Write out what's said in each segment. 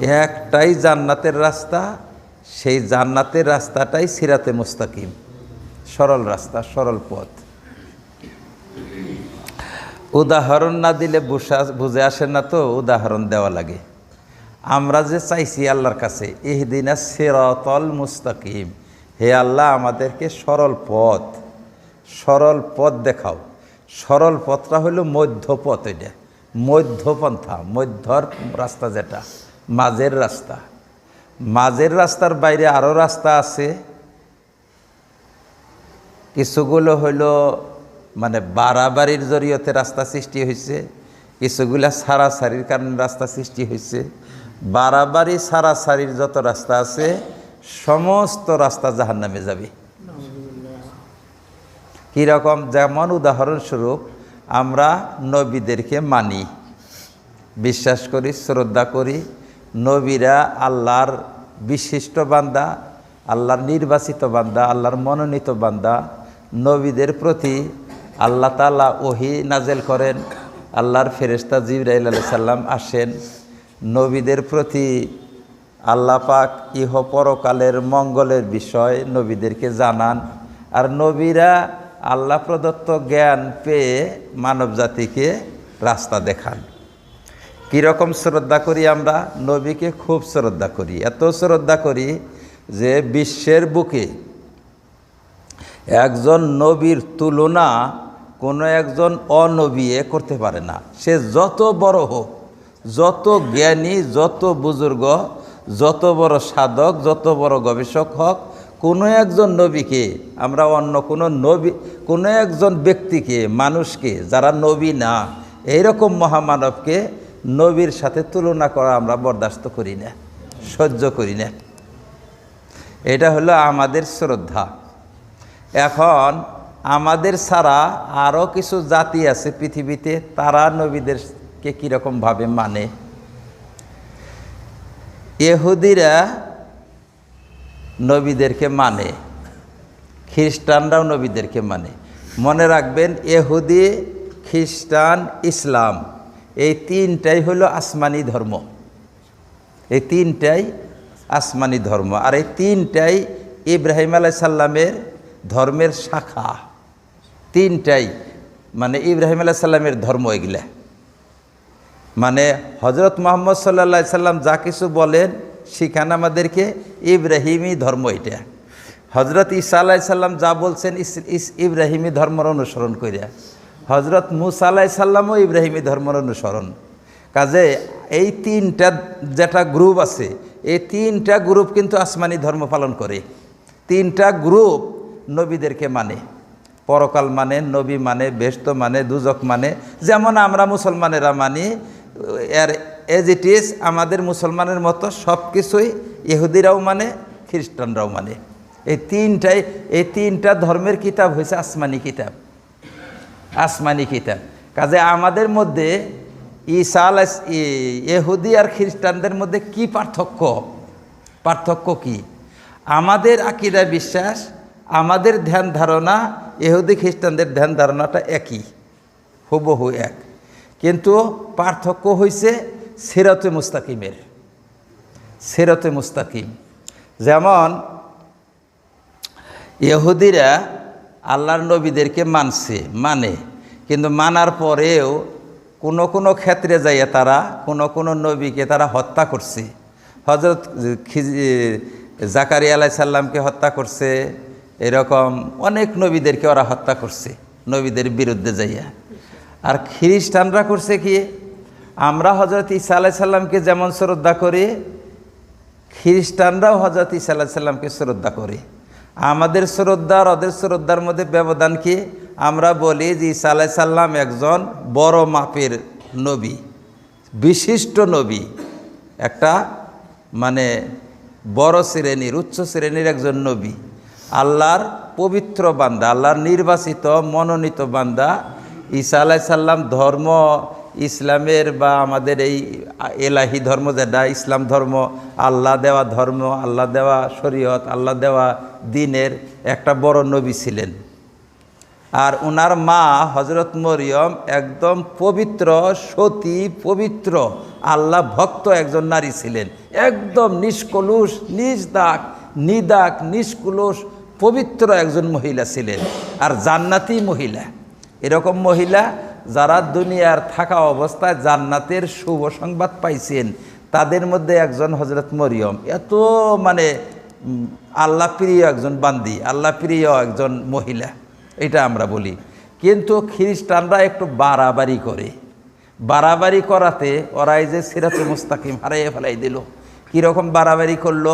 একটাই জান্নাতের রাস্তা, সেই জান্নাতের রাস্তাটাই সিরাতে মুস্তাকিম। সরল রাস্তা, সরল পথ। উদাহরণ না দিলে বুঝা, বুঝে আসে না তো, উদাহরণ দেওয়া লাগে। আমরা যে চাইছি আল্লাহর কাছে, ইহদিনা সিরাতল মুস্তাকিম। হে আল্লাহ, আমাদেরকে সরল পথ সরল পথ দেখাও। সরল পথটা হলো মধ্যপথ এটা। মধ্যপন্থা, মধ্যর রাস্তা যেটা। মাঝের রাস্তা। মাঝের রাস্তার বাইরে আরও রাস্তা আছে। কিছুগুলো হইল মানে বাড়াবাড়ির জরিয়তে রাস্তা সৃষ্টি হয়েছে কিছুগুলা সারাসারির কারণে রাস্তা সৃষ্টি হয়েছে বাড়াবাড়ি, সারাসারির যত রাস্তা আছে, সমস্ত রাস্তা জাহান নামে যাবে। কীরকম? যেমন উদাহরণস্বরূপ, আমরা নবীদেরকে মানি। বিশ্বাস করি, শ্রদ্ধা করি নবীরা আল্লাহর বিশিষ্ট বান্দা, আল্লাহর নির্বাচিত বান্দা, আল্লাহর মনোনীত বান্দা। নবীদের প্রতি আল্লাহ তালা ওহি নাজেল করেন, আল্লাহর ফেরেস্তা জিবরাইল আলাই সাল্লাম আসেন। নবীদের প্রতি আল্লাহ পাক ইহ পরকালের মঙ্গলের বিষয় নবীদেরকে জানান। আর নবীরা আল্লাহ প্রদত্ত জ্ঞান পেয়ে মানব জাতিকে রাস্তা দেখান। কীরকম শ্রদ্ধা করি আমরা? নবীকে খুব শ্রদ্ধা করি। এত শ্রদ্ধা করি যে বিশ্বের বুকে একজন নবীর তুলনা কোনো একজন অনবীয়ে করতে পারে না। সে যত বড় হোক, যত জ্ঞানী, যত বুজুর্গ, যত বড় সাধক, যত বড় গবেষক হোক, কোনো একজন নবীকে আমরা অন্য কোনো নবী, কোনো একজন ব্যক্তিকে, মানুষকে যারা নবী না, এইরকম মহামানবকে নবীর সাথে তুলনা করা আমরা বরদাস্ত করি না, সহ্য করি না। এটা হলো আমাদের শ্রদ্ধা। এখন আমাদের ছাড়া আরও কিছু জাতি আছে পৃথিবীতে, তারা নবীদেরকে কীরকমভাবে মানে? এহুদিরা নবীদেরকে মানে খ্রিস্টানরাও নবীদেরকে মানে। মনে রাখবেন এহুদি খ্রিস্টান, ইসলাম। এই তিনটাই হলো আসমানি ধর্ম। এই তিনটাই আসমানি ধর্ম। আর এই তিনটাই ইব্রাহিম আলাই সাল্লামের ধর্মের শাখা। তিনটাই মানে ইব্রাহিম আলাই সাল্লামের ধর্ম এগুলা। মানে হজরত মোহাম্মদ সাল্লা সাল্লাম যা কিছু বলেন, শিখান আমাদেরকে ইব্রাহিমী ধর্ম এটা। হজরত ইসা আলাহি সাল্লাম যা বলছেন ইব্রাহিমী ধর্মের অনুসরণ করিয়া হজরত মুসা সাল্লামও ইব্রাহিমী ধর্মের অনুসরণ। কাজে এই তিনটা যেটা গ্রুপ আছে, এই তিনটা গ্রুপ কিন্তু আসমানি ধর্ম পালন করে। তিনটা গ্রুপ নবীদেরকে মানে। পরকাল মানে নবী মানে বেস্ত মানে দুজক মানে। যেমন আমরা মুসলমানেরা মানি, এর এজ ইট ইজ আমাদের মুসলমানের মতো সব কিছুই ইহুদিরাও মানে খ্রিস্টানরাও মানে। এই তিনটাই, এই তিনটা ধর্মের কিতাব হয়েছে আসমানি কিতাব। আসমানি কিতাব। কাজে আমাদের মধ্যে ঈসা আল ইহুদি আর খ্রিস্টানদের মধ্যে কি পার্থক্য? পার্থক্য কি? আমাদের আকিরা বিশ্বাস, আমাদের ধ্যান ধারণা এহুদি খ্রিস্টানদের ধ্যান ধারণাটা একই, হুবহু এক। কিন্তু পার্থক্য হয়েছে সিরতে মুস্তাকিমের সিরতে মুস্তাকিম। যেমন ইহুদিরা আল্লাহর নবীদেরকে মানছে মানে। কিন্তু মানার পরেও কোনো কোনো ক্ষেত্রে যাইয়া তারা, কোনো কোনো নবীকে তারা হত্যা করছে। হজরত জাকারিয়া আলাই সাল্লামকে হত্যা করছে, এরকম অনেক নবীদেরকে ওরা হত্যা করছে, নবীদের বিরুদ্ধে যাইয়া। আর খ্রিস্টানরা করছে কি? আমরা হজরত ইসা আলাহ সাল্লামকে যেমন শ্রদ্ধা করি, খ্রিস্টানরাও হজরত ইসা আলাহ সাল্লামকে শ্রদ্ধা করে। আমাদের শ্রদ্ধা আর ওদের শ্রদ্ধার মধ্যে ব্যবধান কি? আমরা বলি যে ইসা আলাহ সাল্লাম একজন বড় মাপের নবী, বিশিষ্ট নবী, একটা মানে বড় শ্রেণির, উচ্চ শ্রেণির একজন নবী। আল্লাহর পবিত্র বান্দা, আল্লাহর নির্বাচিত, মনোনীত বান্দা ঈসা আলাহ সাল্লাম ধর্ম ইসলামের বা আমাদের এই এলাহি ধর্ম যেটা, ইসলাম ধর্ম, আল্লাহ দেওয়া ধর্ম, আল্লাহ দেওয়া শরীয়ত, আল্লাহ দেওয়া দিনের একটা বড় নবী ছিলেন। আর ওনার মা হজরত মরিয়ম একদম পবিত্র, সতী পবিত্র, আল্লাহ ভক্ত একজন নারী ছিলেন। একদম নিষ্কলুষ নিজ দাগ নিদাক, নিষ্কুলুষ, পবিত্র একজন মহিলা ছিলেন। আর জান্নাতি মহিলা, এরকম মহিলা যারা দুনিয়ার থাকা অবস্থায় জান্নাতের শুভ সংবাদ পাইছেন, তাদের মধ্যে একজন হজরত মরিয়ম। এত মানে আল্লাহ প্রিয় একজন বান্দি, আল্লাহ প্রিয় একজন মহিলা, এটা আমরা বলি। কিন্তু খ্রিস্টানরা একটু বাড়াবাড়ি করে। বাড়াবাড়ি করাতে ওরাই যে সিরাতে মুস্তাকিম হারাইয়ে ফেলাই দিল। কীরকম বাড়াবাড়ি করল?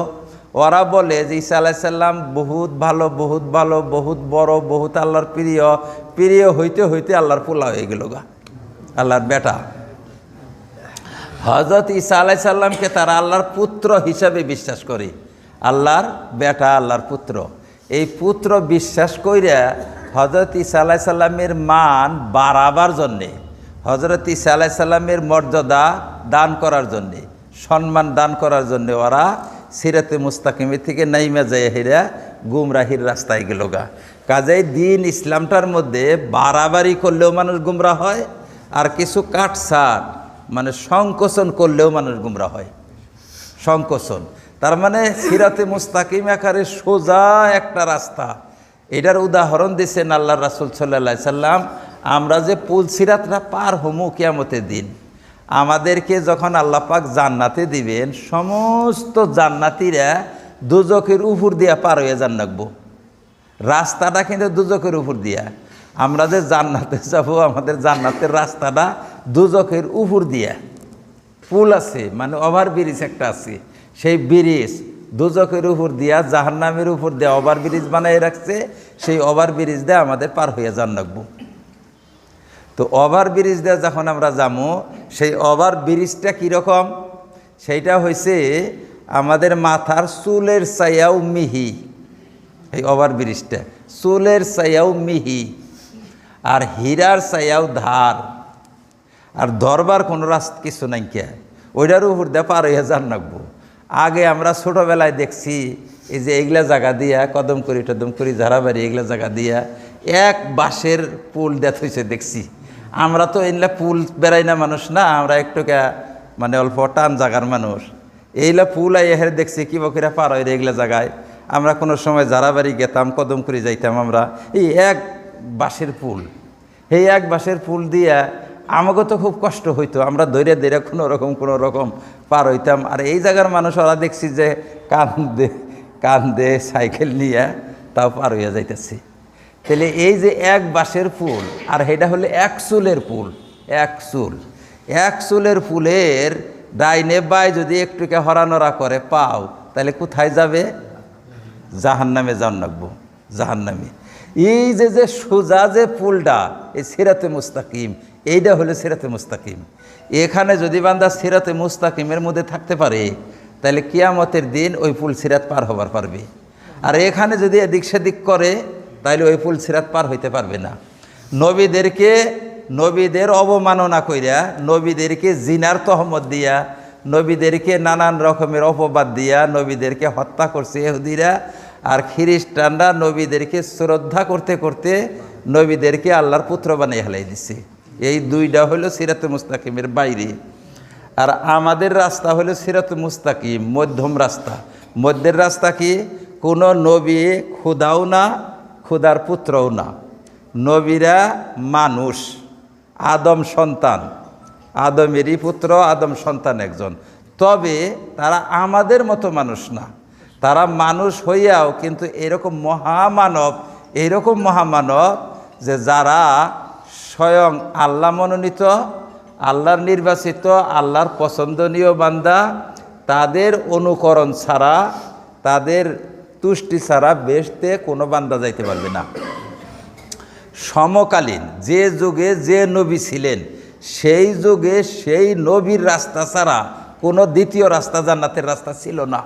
ওরা বলে যে ঈসা আলাইসাল্লাম বহুত ভালো বহুত ভালো, বহুত বড়, বহুত আল্লাহর প্রিয়। প্রিয় হইতে হইতে আল্লাহর পোলা হয়ে গেল গা, আল্লাহর বেটা। হজরত ঈসা আলাইসাল্লামকে তারা আল্লাহর পুত্র হিসাবে বিশ্বাস করে। আল্লাহর বেটা, আল্লাহর পুত্র। এই পুত্র বিশ্বাস কইরা হজরত ঈসা আলাইসাল্লামের মান বাড়াবার জন্যে হজরত ঈসা আলাইসাল্লামের মর্যাদা দান করার জন্যে, সম্মান দান করার জন্যে ওরা সিরাতে মুস্তাকিমের থেকে নাইমা যায় হেরা গুমরাহির রাস্তায় গেল গা। কাজেই দিন ইসলামটার মধ্যে বাড়াবাড়ি করলেও মানুষ গুমরা হয়, আর কিছু কাটছাট মানে সংকোচন করলেও মানুষ গুমরা হয়। সংকোচন। তার মানে সিরাতে মুস্তাকিম আকারে সোজা একটা রাস্তা। এটার উদাহরণ দিচ্ছেন আল্লাহ রাসুল সাল্লা সাল্লাম, আমরা যে পুল সিরাতটা পার হমু কিয়ামতের দিন, আমাদেরকে যখন আল্লাহ পাক জান্নাতে দিবেন, সমস্ত জান্নাতিরা দুজকের উপর দিয়া পার হয়ে যান রাখব রাস্তাটা কিন্তু দুজকের উপর দিয়া। আমরা যে জান্নাতে যাব, আমাদের জান্নাতের রাস্তাটা দুজকের উপর দিয়া। পুল আছে মানে ওভার ব্রিজ একটা আছে। সেই ব্রিজ দুজকের উপর দিয়া, জাহান্নামের উপর দিয়া ওভার ব্রিজ বানাই রাখছে, সেই ওভার ব্রিজ দিয়ে আমাদের পার হইয়া যান রাখব তো ওভার ব্রিজ দিয়ে যখন আমরা যাব সেই ওভার ব্রিজটা কীরকম সেইটা হয়েছে আমাদের মাথার চুলের চাইয়াও মিহি। এই ওভার ব্রিজটা, চুলের চাইয়াও মিহি আর হীরার চাইয়াও ধার। আর ধরবার কোনো রাস্তা কিছু নাই কে। ওইটার উপর দিয়ে পার হয়ে যান রাখব আগে আমরা ছোটোবেলায় দেখছি, এই যে এগুলা জায়গা দিয়া, কদম করি, টদম করি ঝাড়াবাড়ি এগুলা জায়গা দিয়া এক বাঁশের পুল দেখ হয়েছে দেখছি। আমরা তো এগুলা পুল বেড়াই না মানুষ না, আমরা একটু মানে অল্প টান জাগার মানুষ। এইলা পুল আই হেরে দেখছি, কি বকিরা পার হয় এগুলা জায়গায় আমরা কোনো সময় ঝাড়াবাড়ি গেতাম, কদম করে যাইতাম আমরা। এই এক বাঁশের পুল। এই এক বাঁশের পুল দিয়া আমাকে তো খুব কষ্ট হইতো, আমরা ধৈর্য ধৈর্য কোনো রকম কোনো রকম পার হইতাম। আর এই জায়গার মানুষ ওরা দেখছি যে কান্দে কান্দে সাইকেল নিয়ে তাও পার হইয়া যাইতেছি। তাহলে এই যে এক বাঁশের ফুল, আর সেটা হলো এক চুলের ফুল, এক চুল। এক চুলের ফুলের ডাইনে বাই যদি একটুকে হরানরা করে পাও, তাহলে কোথায় যাবে? জাহান নামে যান রাখব জাহান নামে এই যে যে সোজা যে ফুলটা, এই সিরাতে মুস্তাকিম এইটা হলো সিরাতে মুস্তাকিম। এখানে যদি বান্দা সিরাতে মুস্তাকিমের মধ্যে থাকতে পারে, তাহলে কিয়ামতের দিন ওই ফুল সিরাত পার হবার পারবে। আর এখানে যদি এদিক সেদিক করে, তাহলে ওই ফুল সিরাত পার হইতে পারবে না। নবীদেরকে, নবীদের অবমাননা কইরা, নবীদেরকে জিনার তহমত দিয়া, নবীদেরকে নানান রকমের অপবাদ দিয়া, নবীদেরকে হত্যা করছে এহুদিরা আর খ্রিস্টানরা নবীদেরকে শ্রদ্ধা করতে করতে নবীদেরকে আল্লাহর পুত্র বানিয়ে হেলাই দিছে। এই দুইটা হলো সিরাতে মুস্তাকিমের বাইরে। আর আমাদের রাস্তা হলো সিরাতে মুস্তাকিম, মধ্যম রাস্তা। মধ্যের রাস্তা কি? কোনো নবী ক্ষুদাও না ক্ষুদার পুত্রও না। নবীরা মানুষ, আদম সন্তান। আদমেরই পুত্র, আদম সন্তান একজন। তবে তারা আমাদের মতো মানুষ না। তারা মানুষ হইয়াও কিন্তু এরকম মহামানব এরকম মহামানব যে যারা স্বয়ং আল্লাহ মনোনীত, আল্লাহর নির্বাচিত, আল্লাহর পছন্দনীয় বান্দা। তাদের অনুকরণ ছাড়া, তাদের তুষ্টি ছাড়া বেসতে কোনো বান্দা যাইতে পারবে না। সমকালীন, যে যুগে যে নবী ছিলেন, সেই যুগে সেই নবীর রাস্তা ছাড়া কোনো দ্বিতীয় রাস্তা জান্নাতের রাস্তা ছিল না।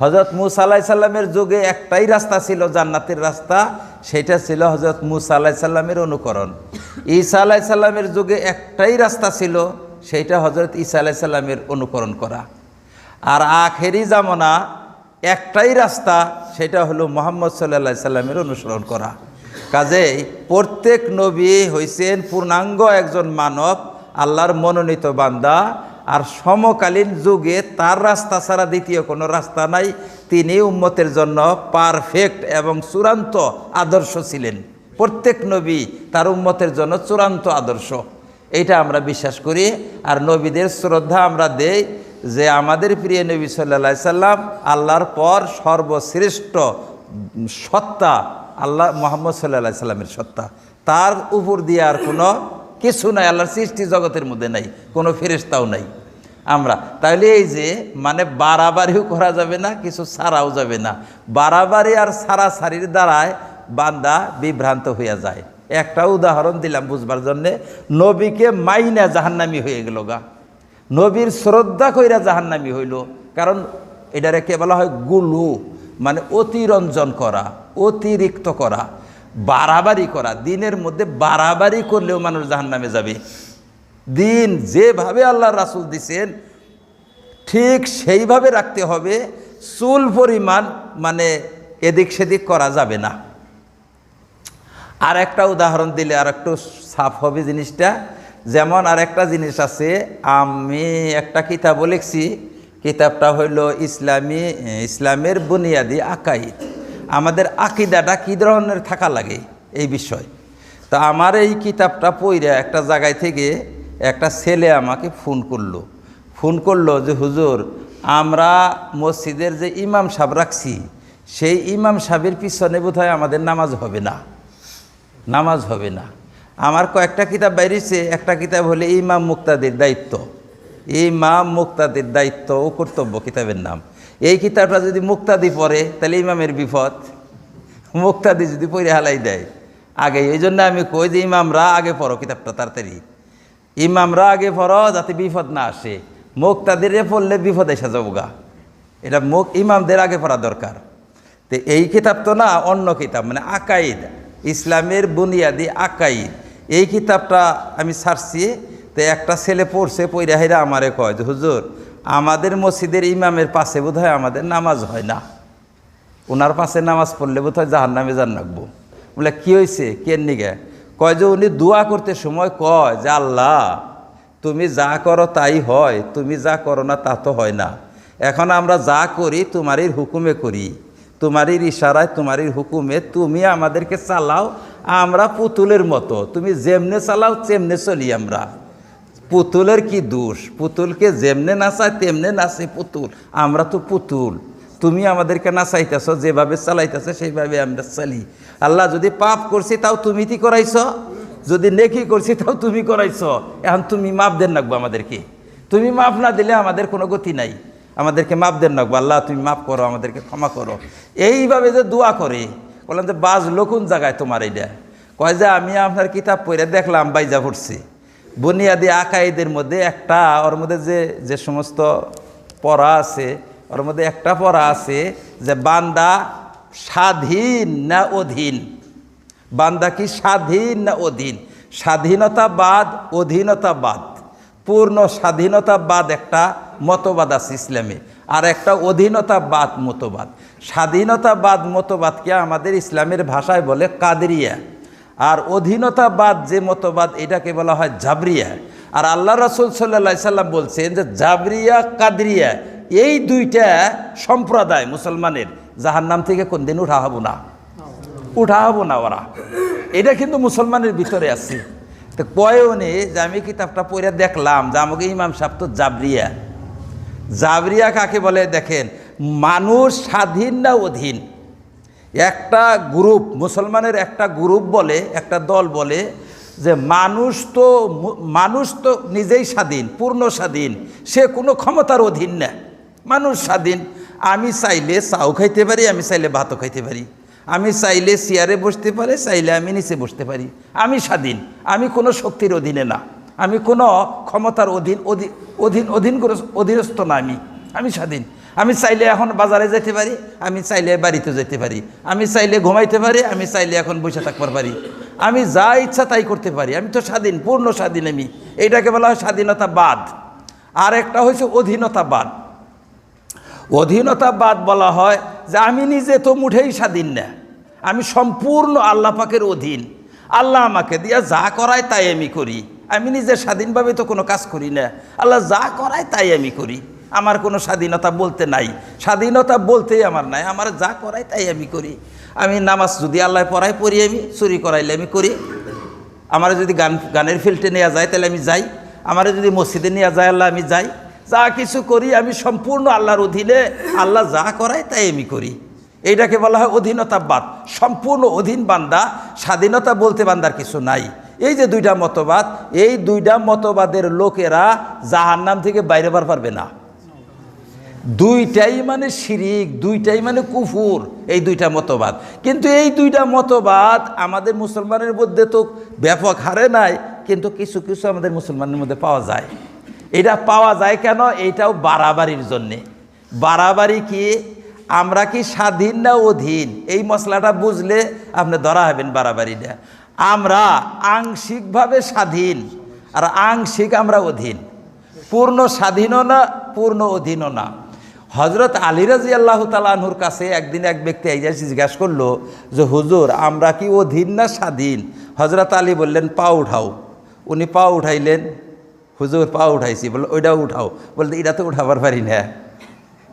হজরত মুসা আলাহি সাল্লামের যুগে একটাই রাস্তা ছিল, জান্নাতের রাস্তা। সেটা ছিল হজরত মুসা আলাহি সাল্লামের অনুকরণ। ঈসা আলাহি সাল্লামের যুগে একটাই রাস্তা ছিল সেইটা হজরত ঈসা আলাহি সাল্লামের অনুকরণ করা। আর আখেরি জামনা একটাই রাস্তা, সেটা হলো মোহাম্মদ সাল্লা সাল্লামের অনুসরণ করা। কাজেই প্রত্যেক নবী হইছেন পূর্ণাঙ্গ একজন মানব, আল্লাহর মনোনীত বান্দা। আর সমকালীন যুগে তার রাস্তা ছাড়া দ্বিতীয় কোনো রাস্তা নাই। তিনি উম্মতের জন্য পারফেক্ট এবং চূড়ান্ত আদর্শ ছিলেন। প্রত্যেক নবী তার উম্মতের জন্য চূড়ান্ত আদর্শ। এইটা আমরা বিশ্বাস করি। আর নবীদের শ্রদ্ধা আমরা দেই যে আমাদের প্রিয় নবী সাল্লা সাল্লাম আল্লাহর পর সর্বশ্রেষ্ঠ সত্তা, আল্লাহ মোহাম্মদ সাল্লা সাল্লামের সত্তা। তার উপর দিয়ে আর কোনো কিছু নাই, আল্লাহর সৃষ্টি জগতের মধ্যে নাই, কোনো ফেরেস্তাও নাই। আমরা তাহলে এই যে মানে বাড়াবাড়িও করা যাবে না, কিছু ছাড়াও যাবে না। বাড়াবাড়ি আর সারা সারির দ্বারায় বান্দা বিভ্রান্ত হইয়া যায়। একটা উদাহরণ দিলাম বুঝবার জন্যে, নবীকে মাইনা জাহান্নামি হয়ে গেল গা। নবীর শ্রদ্ধা কইরা জাহান্নামি হইল, কারণ এটারে কে বলা হয়? গুলু মানে অতিরঞ্জন করা, অতিরিক্ত করা। বাড়াবাড়ি করা, দিনের মধ্যে বাড়াবাড়ি করলেও মানুষ জাহান্নামে যাবে। দিন যেভাবে আল্লাহ রাসুল দিছেন, ঠিক সেইভাবে রাখতে হবে, চুল পরিমাণ মানে এদিক সেদিক করা যাবে না। আর একটা উদাহরণ দিলে আর একটু সাফ হবে জিনিসটা। যেমন আর একটা জিনিস আছে, আমি একটা কিতাব লিখছি, কিতাবটা হইল ইসলামী, ইসলামের বুনিয়াদি আকাইদ। আমাদের আকিদাটা কী ধরনের থাকা লাগে এই বিষয়? তা আমার এই কিতাবটা পইরা একটা জায়গায় থেকে একটা ছেলে আমাকে ফোন করল। ফোন করল যে, হুজুর, আমরা মসজিদের যে ইমাম সাহেব রাখছি, সেই ইমাম সাহেবের পিছনে বোধহয় আমাদের নামাজ হবে না। নামাজ হবে না। আমার কয়েকটা কিতাব বাইরেছে, একটা কিতাব হলে ইমাম মুক্তাদের দায়িত্ব। ইমাম মুক্তাদের দায়িত্ব ও কর্তব্য কিতাবের নাম। এই কিতাবটা যদি মুক্তাদি পড়ে, তাহলে ইমামের বিপদ। মুক্তাদি যদি পড়ে, হালাই দেয়। আগে, এই জন্য আমি কই যে ইমামরা আগে পড়ো কিতাবটা তাড়াতাড়ি। ইমামরা আগে পড়ো যাতে বিপদ না আসে। মুক্তাদিরে পড়লে বিপদ এসে এটা মুখ ইমামদের আগে পড়া দরকার। তো এই কিতাব তো না, অন্য কিতাব মানে আকাইদ, ইসলামের বুনিয়াদি আকাইদ। এই কিতাবটা আমি ছাড়ছি তো একটা ছেলে পড়ছে, পইরা হেরা আমারে কয় যে, হুজুর আমাদের মসজিদের ইমামের পাশে বোধ আমাদের নামাজ হয় না। ওনার পাশে নামাজ পড়লে বোধ হয় জাহার নামে যান রাখব বলে, কী হয়েছে কেন নিগে? কয় যে, উনি দোয়া করতে সময় কয় যে, আল্লাহ, তুমি যা করো তাই হয়, তুমি যা করো না তা তো হয় না। এখন আমরা যা করি, তোমারই হুকুমে করি। তোমারই ইশারায়, তোমারই হুকুমে তুমি আমাদেরকে চালাও, আমরা পুতুলের মতো। তুমি যেমনে চালাও, তেমনে চলি আমরা। পুতুলের কি দোষ? পুতুলকে যেমনে নাচায়, তেমনে নাচে পুতুল। আমরা তো পুতুল। তুমি আমাদেরকে নাচাইতেছ, যেভাবে চালাইতেছে, সেইভাবে আমরা চালি। আল্লাহ যদি পাপ করছি, তাও তুমি কি করাইছ? যদি নেকি করছি, তাও তুমি করাইছ। এখন তুমি মাপ দেন রাখব আমাদেরকে। তুমি মাপ না দিলে আমাদের কোনো গতি নাই। আমাদেরকে মাপ দেন রাখব আল্লাহ, তুমি মাপ করো, আমাদেরকে ক্ষমা করো। এইভাবে যে দোয়া করে, বললাম যে বাজ কোন জায়গায় তোমার এইটা কয় যে, আমি আপনার কিতাব পড়ে দেখলাম, বাইজা পড়ছি। বুনিয়াদি আকাইদের মধ্যে একটা, ওর মধ্যে যে যে সমস্ত পড়া আছে, ওর মধ্যে একটা পড়া আছে যে বান্দা স্বাধীন না অধীন? বান্দা কি স্বাধীন না অধীন? স্বাধীনতাবাদ অধীনতাবাদ পূর্ণ স্বাধীনতাবাদ একটা মতবাদ আছে ইসলামে, আর একটা অধীনতাবাদ মতবাদ। স্বাধীনতাবাদ মতবাদকে আমাদের ইসলামের ভাষায় বলে কাদরিয়া। আর অধীনতাবাদ যে মতবাদ, এটাকে বলা হয় জাবরিয়া। আর আল্লাহ রসুল সাল্লা সাল্লাম বলছেন যে জাবরিয়া, কাদরিয়া, এই দুইটা সম্প্রদায় মুসলমানের যাহার নাম থেকে কোনদিন উঠা হব না। উঠা হব না ওরা। এটা কিন্তু মুসলমানের ভিতরে আছে। তো কয়নে যে আমি কিতাবটা পড়ে দেখলাম যে আমাকে ইমাম সাহেব তো জাবরিয়া। জাবরিয়া কাকে বলে দেখেন? মানুষ স্বাধীন না অধীন? একটা গ্রুপ, মুসলমানের একটা গ্রুপ বলে, একটা দল বলে যে মানুষ তো মানুষ তো নিজেই স্বাধীন, পূর্ণ স্বাধীন, সে কোনো ক্ষমতার অধীন না। মানুষ স্বাধীন, আমি চাইলে চাও খাইতে পারি, আমি চাইলে ভাতও খাইতে পারি। আমি চাইলে চেয়ারে বসতে পারি, চাইলে আমি নিচে বসতে পারি। আমি স্বাধীন, আমি কোনো শক্তির অধীনে না। আমি কোনো ক্ষমতার অধীন অধীন অধীন অধীন অধীনস্থ না আমি। আমি স্বাধীন। আমি চাইলে এখন বাজারে যেতে পারি, আমি চাইলে বাড়িতে যেতে পারি, আমি চাইলে ঘুমাইতে পারি, আমি চাইলে এখন বসে থাকতে পারি। আমি যা ইচ্ছা তাই করতে পারি, আমি তো স্বাধীন, পূর্ণ স্বাধীন আমি। এইটাকে বলা হয় স্বাধীনতাবাদ। আর একটা হয়েছে অধীনতাবাদ। অধীনতাবাদ বলা হয় যে আমি নিজে তো মুঠেই স্বাধীন না, আমি সম্পূর্ণ আল্লাহ পাকের অধীন। আল্লাহ আমাকে দিয়া যা করায় তাই আমি করি। আমি নিজে স্বাধীনভাবে তো কোনো কাজ করি না। আল্লাহ যা করায় তাই আমি করি। আমার কোনো স্বাধীনতা বলতে নাই। স্বাধীনতা বলতেই আমার নাই। আমার যা করায় তাই আমি করি। আমি নামাজ যদি আল্লাহ পড়ায় পড়ি আমি, চুরি করাইলে আমি করি। আমার যদি গান, গানের ফিল্ডে নেওয়া যায় তাহলে আমি যাই। আমার যদি মসজিদে নেওয়া যায় আল্লাহ আমি যাই। যা কিছু করি আমি সম্পূর্ণ আল্লাহর অধীনে, আল্লাহ যা করায় তাই আমি করি। এইটাকে বলা হয় অধীনতাবাদ। সম্পূর্ণ অধীন বান্দা, স্বাধীনতা বলতে বান্দার কিছু নাই। এই যে দুইটা মতবাদ, এই দুইটা মতবাদের লোকেরা জাহান্নাম থেকে বাইরে বার পারবে না। দুইটাই মানে শিরিক, দুইটাই মানে কুফুর, এই দুইটা মতবাদ। কিন্তু এই দুইটা মতবাদ আমাদের মুসলমানের মধ্যে তো ব্যাপক হারে নাই, কিন্তু কিছু কিছু আমাদের মুসলমানের মধ্যে পাওয়া যায়। এটা পাওয়া যায় কেন? এইটাও বাড়াবাড়ির জন্যে। বাড়াবাড়ি কি? আমরা কি স্বাধীন না অধীন? এই মশলাটা বুঝলে আপনি ধরা হবেন বাড়াবাড়িটা। আমরা আংশিকভাবে স্বাধীন, আর আংশিক আমরা অধীন। পূর্ণ স্বাধীনও না, পূর্ণ অধীনও না। হজরত আলী রাজি আল্লাহ তালাহুর কাছে একদিন এক ব্যক্তি যে জিজ্ঞাসা করল যে, হুজুর, আমরা কি অধীন না স্বাধীন? হজরত আলী বললেন, পা উঠাও। উনি পা উঠাইলেন। হুজুর, পা উঠাইছি। বলে ওইটাও উঠাও। বলতে, এটা তো উঠাবার পারি না।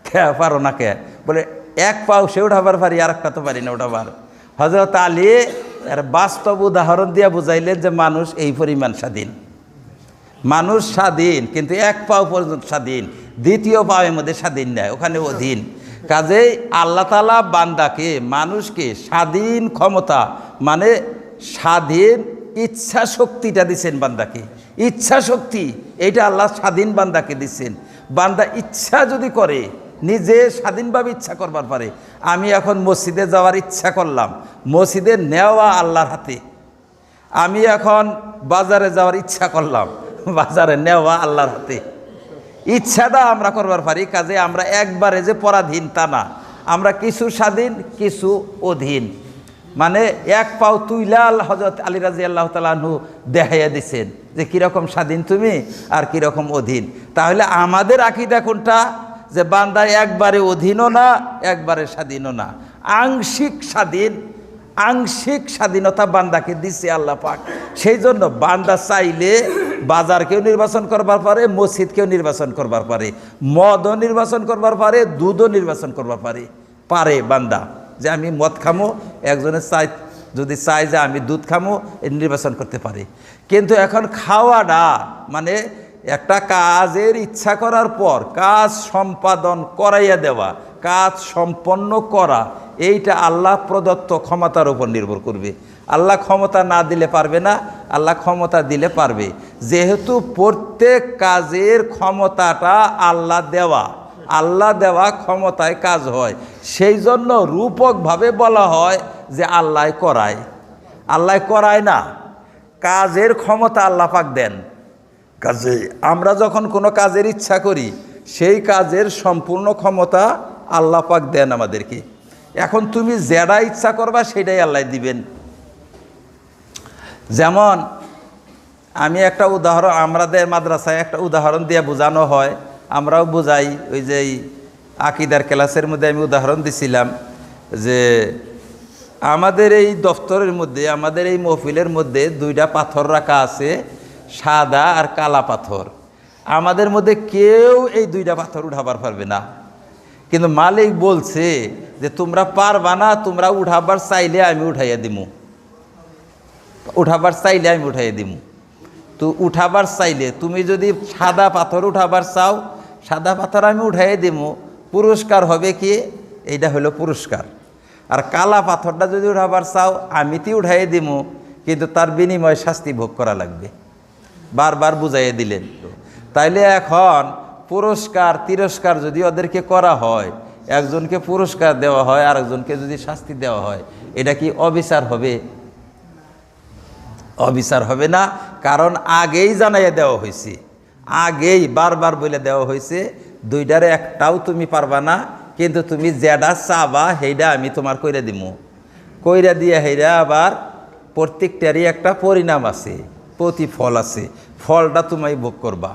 কে, পারো না কে? বলে, এক পাও সে উঠাবার পারি আর একটা তো পারি না উঠাবার। হজরত আলী এর বাস্তব উদাহরণ দিয়ে বুঝাইলেন যে, মানুষ এই পরিমাণ স্বাধীন। মানুষ স্বাধীন, কিন্তু এক পাও পর্যন্ত স্বাধীন, দ্বিতীয় পাওয়ের মধ্যে স্বাধীন নেয় ওখানে অধীন। কাজেই আল্লাহ তালা বান্দাকে, মানুষকে স্বাধীন ক্ষমতা মানে স্বাধীন ইচ্ছা শক্তিটা দিচ্ছেন বান্দাকে। ইচ্ছা শক্তি এটা আল্লাহ স্বাধীন বান্দাকে দিচ্ছেন বান্দা ইচ্ছা যদি করে, নিজে স্বাধীনভাবে ইচ্ছা করবার পারে। আমি এখন মসজিদে যাওয়ার ইচ্ছা করলাম, মসজিদে নেওয়া আল্লাহর হাতে। আমি এখন বাজারে যাওয়ার ইচ্ছা করলাম বাজারে নেওয়া আল্লাহর হাতে। ইচ্ছাটা আমরা করবার পারি, কাজে আমরা একবারে যে পরাধীন তা না। আমরা কিছু স্বাধীন, কিছু অধীন। মানে এক পাও তুইলাল হজরত আলী রাজি আল্লাহ তালু দেখাইয়া দিছেন যে কীরকম স্বাধীন তুমি আর কীরকম অধীন। তাহলে আমাদের আকিদা কোনটা? যে বান্দা একবারে অধীনও না, একবারে স্বাধীনও না। আংশিক স্বাধীন আংশিক স্বাধীনতা বান্দাকে দিছে আল্লাহ পাক। সেই জন্য বান্দা চাইলে বাজারকেও নির্বাচন করবার পারে, মসজিদকেও নির্বাচন করবার পারে, মদও নির্বাচন করবার পারে, দুধও নির্বাচন করবার পারে। পারে বান্দা যে আমি মদ খামো একজনের চাই, যদি চাই যে আমি দুধ খামো নির্বাচন করতে পারি। কিন্তু এখন খাওয়াটা মানে একটা কাজের ইচ্ছা করার পর, কাজ সম্পাদন করাইয়া দেওয়া, কাজ সম্পন্ন করা এইটা আল্লাহ প্রদত্ত ক্ষমতার উপর নির্ভর করবে। আল্লাহ ক্ষমতা না দিলে পারবে না, আল্লাহ ক্ষমতা দিলে পারবে। যেহেতু প্রত্যেক কাজের ক্ষমতাটা আল্লাহ দেওয়া আল্লাহ দেওয়া ক্ষমতায় কাজ হয়। সেই জন্য রূপকভাবে বলা হয় যে আল্লাহ করায়। আল্লাহ করায় না, কাজের ক্ষমতা আল্লাহ পাক দেন। কাজে আমরা যখন কোনো কাজের ইচ্ছা করি, সেই কাজের সম্পূর্ণ ক্ষমতা আল্লাহ পাক দেন আমাদেরকে। এখন তুমি যেটা ইচ্ছা করবা সেটাই আল্লাহ দিবেন। যেমন, আমি একটা উদাহরণ আমাদের মাদ্রাসায় একটা উদাহরণ দিয়ে বোঝানো হয়। আমরাও বোঝাই, ওই যে আকিদার ক্লাসের মধ্যে আমি উদাহরণ দিছিলাম যে আমাদের এই দফতরের মধ্যে, আমাদের এই মহফিলের মধ্যে দুইটা পাথর রাখা আছে, সাদা আর কালা পাথর। আমাদের মধ্যে কেউ এই দুইটা পাথর উঠাবার পারবে না। কিন্তু মালিক বলছে যে, তোমরা পারবা না, তোমরা উঠাবার চাইলে আমি উঠাইয়া দিমু। উঠাবার চাইলে আমি উঠাইয়া দিমু। তো উঠাবার চাইলে, তুমি যদি সাদা পাথর উঠাবার চাও, সাদা পাথর আমি উঠাইয়া দিমু। পুরস্কার হবে কি? এইটা হলো পুরস্কার। আর কালা পাথরটা যদি উঠাবার চাও আমি তি উঠাইয়ে দিমু। কিন্তু তার বিনিময়ে শাস্তি ভোগ করা লাগবে। বারবার বুঝাইয়ে দিলেন। তাইলে এখন পুরস্কার, তিরস্কার যদি ওদেরকে করা হয়, একজনকে পুরস্কার দেওয়া হয় আর একজনকে যদি শাস্তি দেওয়া হয়, এটা কি অবিচার হবে? অবিচার হবে না, কারণ আগেই জানাইয়া দেওয়া হয়েছে আগেই বারবার বলে দেওয়া হয়েছে দুইটারে একটাও তুমি পারবা না, কিন্তু তুমি যেটা চাবা সেইটা আমি তোমার কইরা দিমু। কইরা দিয়ে হেরা আবার প্রত্যেকটারই একটা পরিণাম আছে, প্রতিফল আছে। ফলটা তুমি ভোগ করবা।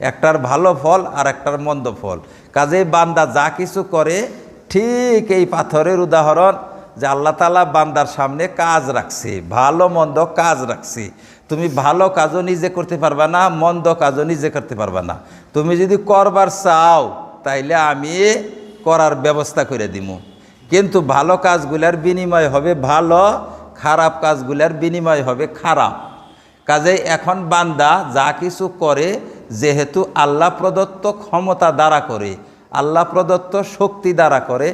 একটার ভালো ফল আর একটার মন্দ ফল। কাজে বান্দা যা কিছু করে, ঠিক এই পাথরের উদাহরণ যে আল্লাহ তালা বান্দার সামনে কাজ রাখছে, ভালো, মন্দ কাজ রাখছে। তুমি ভালো কাজও নিজে করতে পারবা না, মন্দ কাজও নিজে করতে পারবা না। তুমি যদি করবার চাও, তাইলে আমি করার ব্যবস্থা করে দিব কিন্তু ভালো কাজগুলার বিনিময় হবে ভালো, খারাপ কাজগুলার বিনিময় হবে খারাপ। কাজে এখন বান্দা যা কিছু করে যেহেতু আল্লাহ প্রদত্ত ক্ষমতা দ্বারা করে, আল্লাহ প্রদত্ত শক্তি দ্বারা করে,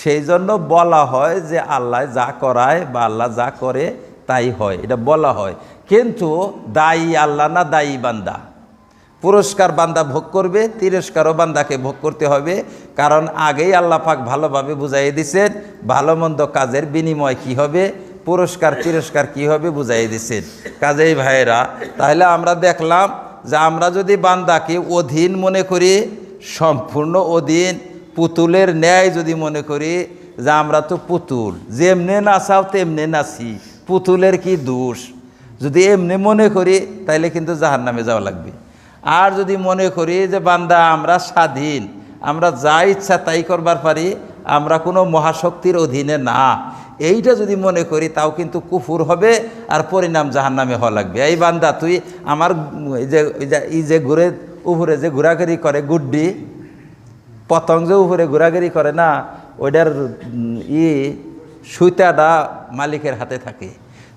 সেই জন্য বলা হয় যে আল্লাহ যা করায় বা আল্লাহ যা করে তাই হয়, এটা বলা হয়। কিন্তু দায়ী আল্লাহ না দায়ী বান্দা। পুরস্কার বান্দা ভোগ করবে, তিরস্কারও বান্দাকে ভোগ করতে হবে, কারণ আগেই আল্লাহ পাক ভালোভাবে বুঝাই দিছেন ভালো মন্দ কাজের বিনিময় কি হবে, পুরস্কার, তিরস্কার কি হবে বুঝাই দিছেন। কাজেই ভাইয়েরা, তাহলে আমরা দেখলাম যে আমরা যদি বান্দাকে অধীন মনে করি, সম্পূর্ণ অধীন, পুতুলের ন্যায় যদি মনে করি, যে আমরা তো পুতুল, যেমনে নাচাও তেমনে নাচি, পুতুলের কি দোষ? যদি এমনি মনে করি, তাইলে কিন্তু জাহার নামে যাওয়া লাগবে। আর যদি মনে করি যে বান্দা আমরা স্বাধীন, আমরা যা ইচ্ছা তাই করবার পারি, আমরা কোনো মহাশক্তির অধীনে না। এইটা যদি মনে করি, তাও কিন্তু কুফুর হবে আর পরিণাম জাহার নামে হওয়া লাগবে। এই বান্দা, তুই আমার এই যে, এই যে- ঘুরে উপরে যে ঘোরাঘুরি করে, গুড্ডি পতঙ্গ যে উপরে ঘোরাঘুরি করে না, ওইটার ই সুতাটা মালিকের হাতে থাকে।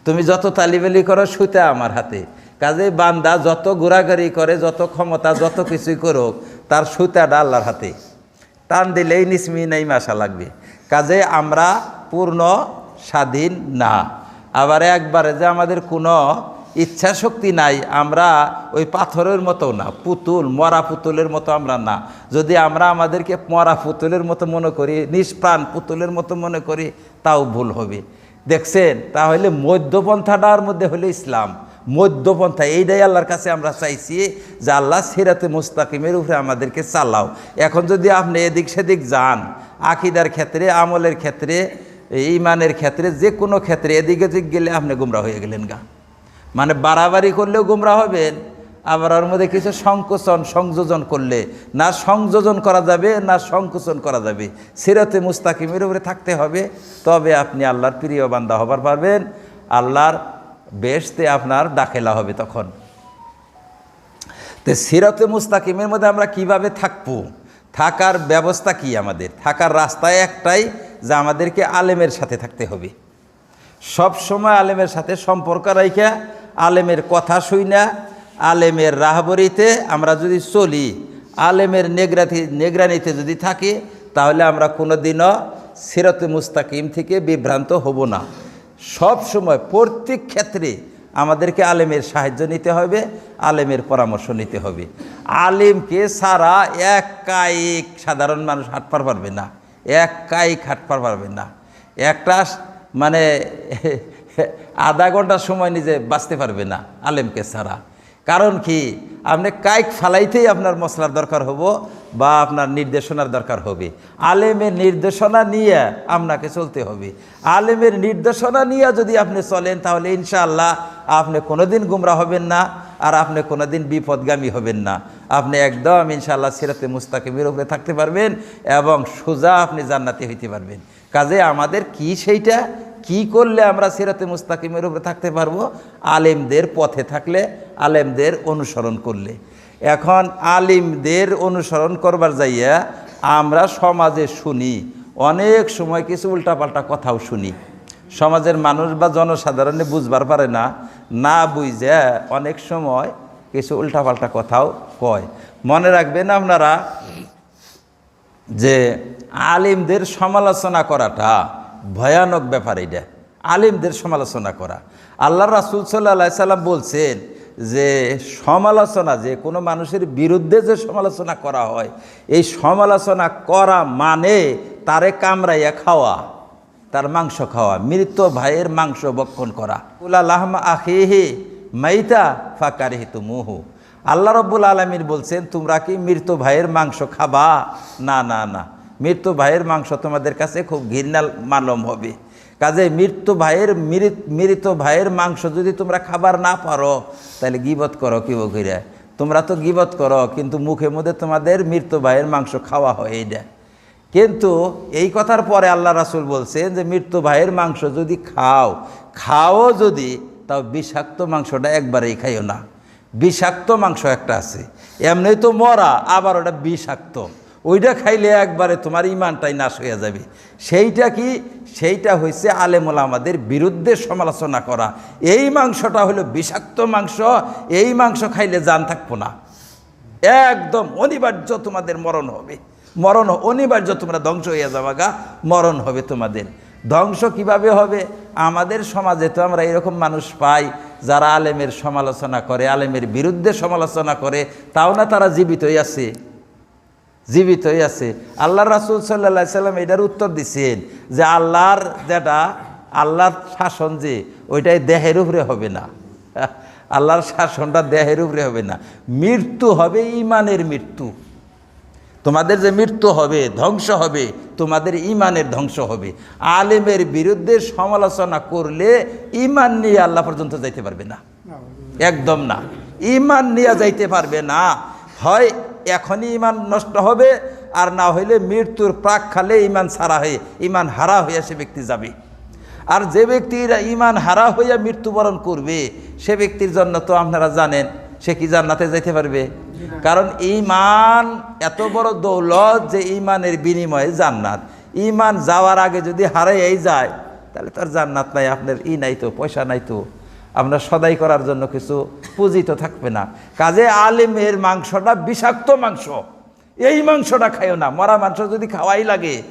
তুমি যত তালিবেলি করো সুতা আমার হাতে। কাজে বান্দা যত ঘোরাঘুরি করে, যত ক্ষমতা, যত কিছুই করুক, তার সুতাটা আল্লাহর হাতে। টান দিলেই নিসমি নেই মাসা লাগবে। কাজে আমরা পূর্ণ স্বাধীন না। আবার একবারে যে আমাদের কোনো ইচ্ছা শক্তি নাই, আমরা ওই পাথরের মতো না, পুতুল, মরা পুতুলের মতো আমরা না। যদি আমরা আমাদেরকে মরা পুতুলের মতো মনে করি, নিষ্প্রাণ পুতুলের মতো মনে করি, তাও ভুল হবে। দেখছেন? তাহলে মধ্যপন্থাটার মধ্যে হলো ইসলাম। মধ্যপন্থা, এইটাই আল্লাহর কাছে আমরা চাইছি যে আল্লাহ সিরাতে মুস্তাকিমের উপরে আমাদেরকে চালাও। এখন যদি আপনি এদিক সেদিক যান, আকিদার ক্ষেত্রে, আমলের ক্ষেত্রে, ইমানের ক্ষেত্রে, যে কোনো ক্ষেত্রে, এদিকে দিক গেলে আপনি গুমরা হয়ে গেলেন গা। মানে বাড়াবাড়ি করলেও গুমরা হবেন, আবার ওর মধ্যে কিছু সংকোচন, সংযোজন করলে না সংযোজন করা যাবে, না সংকোচন করা যাবে। সিরাতে মুস্তাকিমের উপরে থাকতে হবে, তবে আপনি আল্লাহর প্রিয় বান্দা হবার পারবেন, আল্লাহর বেশতে আপনার দাখেলা হবে তখন। তো সিরতে মুস্তাকিমের মধ্যে আমরা কীভাবে থাকব? থাকার ব্যবস্থা কি আমাদের? থাকার রাস্তায় একটাই যে আমাদেরকে আলেমের সাথে থাকতে হবে। সব সময় আলেমের সাথে সম্পর্ক রাইখা, আলেমের কথা শুই না আলেমের রাহবরিতে আমরা যদি চলি, আলেমের নেগরাতি, নেগরানিতে যদি থাকি, তাহলে আমরা কোনো দিনও সিরতে মুস্তাকিম থেকে বিভ্রান্ত হব না। সব সময় প্রত্যেক ক্ষেত্রে আমাদেরকে আলেমের সাহায্য নিতে হবে, আলেমের পরামর্শ নিতে হবে। আলেমকে সারা এক কায়িক সাধারণ মানুষ হাঁটপার পারবে না এক কায়িক হাঁটপার পারবে না। একটা মানে আধা ঘণ্টা সময় নিজে বাঁচতে পারবে না আলেমকে ছাড়া। কারণ কি? আপনি কাইক ফালাইতেই আপনার মশলার দরকার হব বা আপনার নির্দেশনার দরকার হবে। আলেমের নির্দেশনা নিয়ে আপনাকে চলতে হবে। আলেমের নির্দেশনা নিয়ে যদি আপনি চলেন, তাহলে ইনশাআল্লাহ আপনি কোনোদিন গুমরা হবেন না আর আপনি কোনোদিন বিপদগামী হবেন না। আপনি একদম ইনশাআল্লাহ সিরাতে মুস্তাকিমের উপরে থাকতে পারবেন এবং সোজা আপনি জান্নাতি হইতে পারবেন। কাজে আমাদের কি সেইটা? কি করলে আমরা সিরাতে মুস্তাকিমের উপরে থাকতে পারব? আলেমদের পথে থাকলে, আলেমদের অনুসরণ করলে। এখন আলিমদের অনুসরণ করবার যাইয়া আমরা সমাজে শুনি, অনেক সময় কিছু উল্টাপাল্টা কথাও শুনি। সমাজের মানুষ বা জনসাধারণে বুঝবার পারে না না বুঝে অনেক সময় কিছু উল্টাপাল্টা কথাও কয়। মনে রাখবেন আপনারা যে আলিমদের সমালোচনা করাটা ভয়ানক ব্যাপার এটা আলিমদের সমালোচনা করা। আল্লাহ রাসুল সাল্লাহ সাল্লাম বলছেন যে, সমালোচনা, যে কোনো মানুষের বিরুদ্ধে যে সমালোচনা করা হয়, এই সমালোচনা করা মানে তারে কামড়াইয়া খাওয়া, তার মাংস খাওয়া, মৃত ভাইয়ের মাংস বক্ষণ করা। উলা লাহমা আখিহি মাইতা ফাকারিহি তুমুহু আল্লাহ রব্বুল আলমীর বলছেন, তোমরা কি মৃত ভাইয়ের মাংস খাবা? না না না। মৃত ভাইয়ের মাংস তোমাদের কাছে খুব ঘৃণাল মালম হবে। কাজে মৃত্যু ভাইয়ের মৃত ভাইয়ের মাংস যদি তোমরা খাবার না পারো, তাহলে গিবত করো কি বকিরা? তোমরা তো গিবত করো, কিন্তু মুখে মধ্যে তোমাদের মৃত্যু ভাইয়ের মাংস খাওয়া হয় এইটা কিন্তু এই কথার পরে আল্লাহ রাসুল বলছেন যে, মৃত্যু ভাইয়ের মাংস যদি খাও খাও যদি, তাও বিষাক্ত মাংসটা একবারেই খাইও না। বিষাক্ত মাংস একটা আছে। এমনি তো মরা, আবার ওটা বিষাক্ত। ওইটা খাইলে একবারে তোমার ইমানটাই নাশ হয়ে যাবে। সেইটা কি? সেইটা হয়েছে আলেমুল আমাদের বিরুদ্ধে সমালোচনা করা। এই মাংসটা হলো বিষাক্ত মাংস, এই মাংস খাইলে জান থাকব না। একদম অনিবার্য তোমাদের মরণ হবে। মরণ, অনিবার্য তোমরা ধ্বংস হয়ে যাবা গা, মরণ হবে তোমাদের। ধ্বংস কীভাবে হবে? আমাদের সমাজে তো আমরা এরকম মানুষ পাই, যারা আলেমের সমালোচনা করে, আলেমের বিরুদ্ধে সমালোচনা করে, তাও না তারা জীবিতই আছে। জীবিতই আছে। আল্লাহ রাসুল সাল্লা সাল্লাম এটার উত্তর দিচ্ছেন যে আল্লাহর যেটা আল্লাহর শাসন যে ওইটাই দেহের উপরে হবে না। আল্লাহর শাসনটা দেহের উপরে হবে না। মৃত্যু হবে ইমানের মৃত্যু। তোমাদের যে মৃত্যু হবে ধ্বংস হবে তোমাদের ইমানের ধ্বংস হবে। আলেমের বিরুদ্ধে সমালোচনা করলে ইমান নিয়ে আল্লাহ পর্যন্ত যাইতে পারবে না। একদম না। ইমান নিয়ে যাইতে পারবে না। হয় এখনই ইমান নষ্ট হবে, আর না হইলে মৃত্যুর প্রাককালে ইমান ছাড়া হয়ে ইমান হারা হইয়া সে ব্যক্তি যাবে। আর যে ব্যক্তির ইমান হারা হইয়া মৃত্যুবরণ করবে, সে ব্যক্তির জন্য তো আপনারা জানেন, সে কি জান্নাতে যাইতে পারবে? কারণ ইমান এত বড় দৌলত যে ইমানের বিনিময়ে জান্নাত। ইমান যাওয়ার আগে যদি হারাইয়াই যায়, তাহলে তার জান্নাত নাই, আপনার ই নাই তো, পয়সা নাই তো। আপনার সদাই করার জন্য কিছু পুঁজি তো থাকবে না। কাজে আলেমের মাংসটা বিষাক্ত মাংস। এই মাংসটা খাইও না। মরা মাংস যদি খাওয়াই লাগে,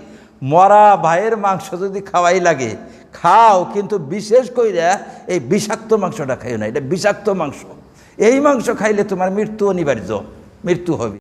মরা ভাইয়ের মাংস যদি খাওয়াই লাগে, খাও, কিন্তু বিশেষ কইরা এই বিষাক্ত মাংসটা খাইও না। এটা বিষাক্ত মাংস। এই মাংস খাইলে তোমার মৃত্যু অনিবার্য। মৃত্যু হবে।